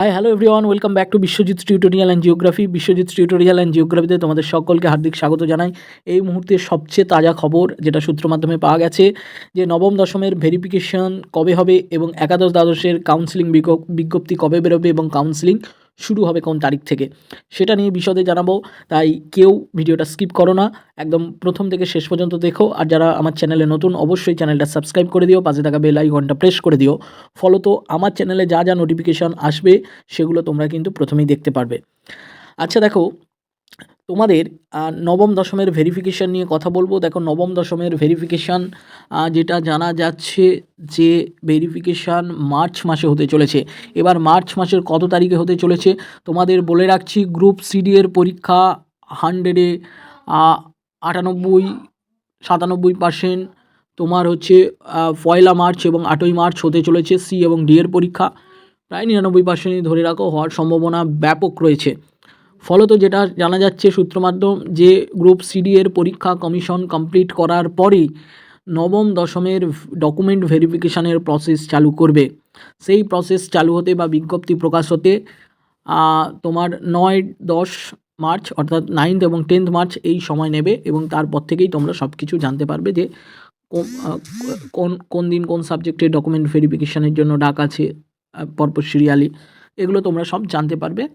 Hi hello everyone welcome back to Biswajit tutorial and geography Biswajit tutorial and জিওগ্রাফিতে তোমাদের সকলকে হার্দিক স্বাগত জানাই। এই মুহূর্তে সবচেয়ে তাজা খবর যেটা সূত্র মাধ্যমে পাওয়া গেছে, যে নবম দশমের ভেরিফিকেশন কবে হবে এবং একাদশ দ্বাদশের কাউন্সিলিং বিজ্ঞপ্তি কবে বেরোবে এবং কাউন্সিলিং শুরু হবে কোন তারিখ থেকে, সেটা নিয়ে বিশদে জানাব। তাই কেউ ভিডিওটা স্কিপ করো না, একদম প্রথম থেকে শেষ পর্যন্ত দেখো। আর যারা আমার চ্যানেলে নতুন, অবশ্যই চ্যানেলটা সাবস্ক্রাইব করে দিও, পাশে থাকা বেল আইকনটা প্রেস করে দিও। ফলত আমার চ্যানেলে যা যা নোটিফিকেশন আসবে, সেগুলো তোমরা কিন্তু প্রথমেই দেখতে পারবে। আচ্ছা দেখো তোমাদের নবম দশমের ভেরিফিকেশান নিয়ে কথা বলব। দেখো, নবম দশমের ভেরিফিকেশান যেটা জানা যাচ্ছে যে ভেরিফিকেশান মার্চ মাসে হতে চলেছে। এবার মার্চ মাসের কত তারিখে হতে চলেছে? তোমাদের বলে রাখছি গ্রুপ সিডি এর পরীক্ষা হান্ড্রেডে আটানব্বই, সাতানব্বই পার্সেন্ট তোমার হচ্ছে পয়লা মার্চ এবং আটই মার্চ হতে চলেছে সি এবং ডি এর পরীক্ষা। প্রায় নিরানব্বই পার্সেন্টই ধরে রাখো, হওয়ার সম্ভাবনা ব্যাপক রয়েছে। ফলত যেটা জানা যাচ্ছে সূত্র মাধ্যম যে গ্রুপ সিডি এর পরীক্ষা কমিশন কমপ্লিট করার পরেই নবম দশমের ডকুমেন্ট ভেরিফিকেশানের প্রসেস চালু করবে। সেই প্রসেস চালু হতে বা বিজ্ঞপ্তি প্রকাশ হতে তোমার নয় দশ মার্চ অর্থাৎ নাইন্থ এবং টেন্থ মার্চ এই সময় নেবে এবং তারপর থেকেই তোমরা সব কিছু জানতে পারবে যে কোন- কোন দিন কোন সাবজেক্টে ডকুমেন্ট ভেরিফিকেশানের জন্য ডাক আছে পরপর সিরিয়ালি, এগুলো তোমরা সব জানতে পারবে।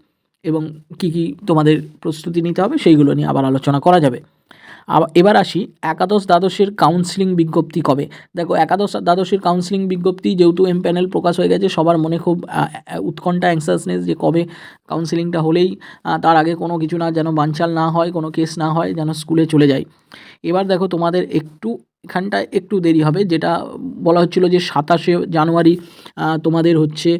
কি কি তোমাদের প্রস্তুতি নিতে হবে সেইগুলো নিয়ে আবার আলোচনা করা যাবে। এবার আসি একাদশ দ্বাদশের কাউন্সিলিং বিজ্ঞপ্তি কবে? দেখো, একাদশ দ্বাদশের কাউন্সিলিং বিজ্ঞপ্তি যেহেতু এম প্যানেল প্রকাশ হয়ে গেছে, সবার মনে খুব উৎকণ্ঠা অ্যাংসাসনেস যে কবে কাউন্সিলিংটা হলেই তার আগে কোনো কিছু না, যেন বানচাল না হয়, কোনো কেস না হয়, যেন স্কুলে চলে যায়। এবার দেখো তোমাদের একটু এখানটায় একটু দেরি হবে, যেটা বলা হচ্ছিল যে সাতাশে জানুয়ারি তোমাদের হচ্ছে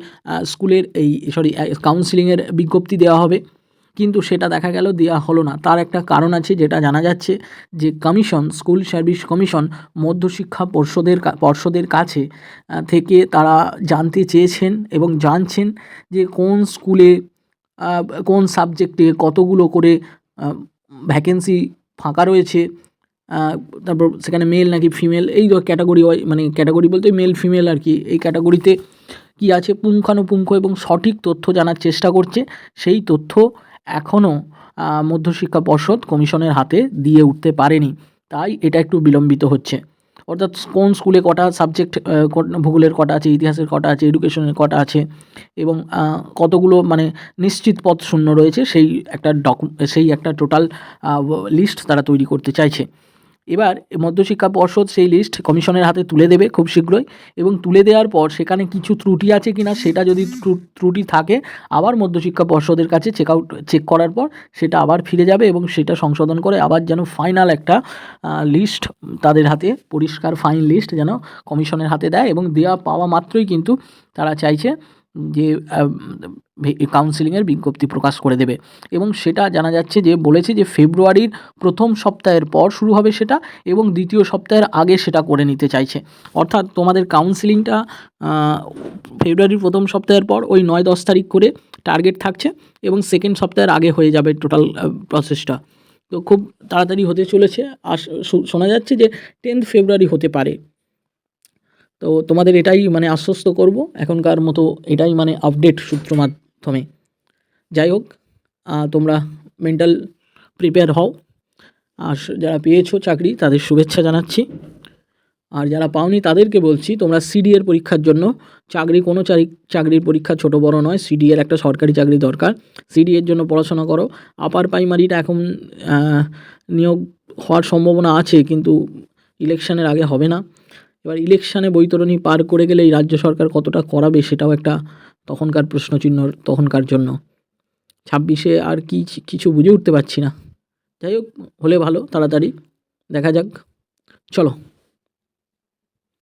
স্কুলের এই সরি কাউন্সিলিংয়ের বিজ্ঞপ্তি দেওয়া হবে। কিন্তু সেটা দেখা গেল দেওয়া হলো না। তার একটা কারণ আছে, যেটা জানা যাচ্ছে যে কমিশন, স্কুল সার্ভিস কমিশন মধ্যশিক্ষা পর্ষদের পর্ষদের কাছে থেকে তারা জানতে চেয়েছেন এবং জানছেন যে কোন স্কুলে কোন সাবজেক্টে কতগুলো করে ভ্যাকেন্সি ফাঁকা রয়েছে তারপর সেখানে মেল নাকি ফিমেল এই ক্যাটাগরি মানে ক্যাটাগরি বলতে মেল ফিমেল আর কি। এই ক্যাটাগরিতে কী আছে? পুঙ্খানুপুঙ্খ এবং সঠিক তথ্য জানার চেষ্টা করছে। সেই তথ্য এখনও মধ্যশিক্ষা পর্ষদ কমিশনের হাতে দিয়ে উঠতে পারেনি। তাই এটা একটু বিলম্বিত হচ্ছে। অর্থাৎ কোন স্কুলে কটা সাবজেক্ট ভূগোলের কটা আছে, ইতিহাসের কটা আছে এডুকেশনের কটা আছে? এবং কতগুলো মানে নিশ্চিত পথ শূন্য রয়েছে? সেই একটা ডকু সেই একটা টোটাল লিস্ট তারা তৈরি করতে চাইছে। এবার মধ্যশিক্ষা পর্ষদ সেই লিস্ট কমিশনের হাতে তুলে দেবে খুব শীঘ্রই এবং তুলে দেওয়ার পর সেখানে কিছু ত্রুটি আছে কি না সেটা যদি ত্রু- ত্রুটি থাকে, আবার মধ্যশিক্ষা পর্ষদের কাছে চেক আউট চেক করার পর সেটা আবার ফিরে যাবে এবং সেটা সংশোধন করে আবার যেন ফাইনাল একটা লিস্ট তাদের হাতে, পরিষ্কার ফাইন লিস্ট যেন কমিশনের হাতে দেয় এবং দেওয়া পাওয়া মাত্রই কিন্তু তারা চাইছে যে কাউন্সিলিংয়ের বিজ্ঞপ্তি প্রকাশ করে দেবে। এবং সেটা জানা যাচ্ছে যে, বলেছে যে, ফেব্রুয়ারির প্রথম সপ্তাহের পর শুরু হবে সেটা এবং দ্বিতীয় সপ্তাহের আগে সেটা করে নিতে চাইছে। অর্থাৎ তোমাদের কাউন্সিলিংটা ফেব্রুয়ারির প্রথম সপ্তাহের পর ওই নয় দশ তারিখ করে টার্গেট থাকছে এবং সেকেন্ড সপ্তাহের আগে হয়ে যাবে টোটাল প্রসেসটা তো খুব তাড়াতাড়ি হতে চলেছে। আর শোনা যাচ্ছে যে টেন্থ ফেব্রুয়ারি হতে পারে। তো তোমাদের এটাই মানে আশ্বস্ত করব এখনকার মতো এটাই মানে আপডেট সূত্র মাধ্যমে। যাই হোক তোমরা মেন্টাল প্রিপেয়ার হও। আর যারা পেয়েছ চাকরি, তাদের শুভেচ্ছা জানাচ্ছি। আর যারা পাওনি, তাদেরকে বলছি, তোমরা সিডি এর পরীক্ষার জন্য, চাকরি কোনো চাকরির পরীক্ষা ছোট বড় নয় সিডি এর একটা সরকারি চাকরি দরকার। সিডি এর জন্য পড়াশোনা করো। আপার প্রাইমারিটা এখন নিয়োগ হওয়ার সম্ভাবনা আছে, কিন্তু ইলেকশনের আগে হবে না। এবার ইলেকশানে বৈতরণী পার করে গেলে এই রাজ্য সরকার কতটা করাবে সেটাও একটা তখনকার প্রশ্নচিহ্ন তখনকার জন্য। ছাব্বিশে আর কি কিছু বুঝে উঠতে পারছি না। যাই হোক, হলে ভালো, তাড়াতাড়ি। দেখা যাক। চলো।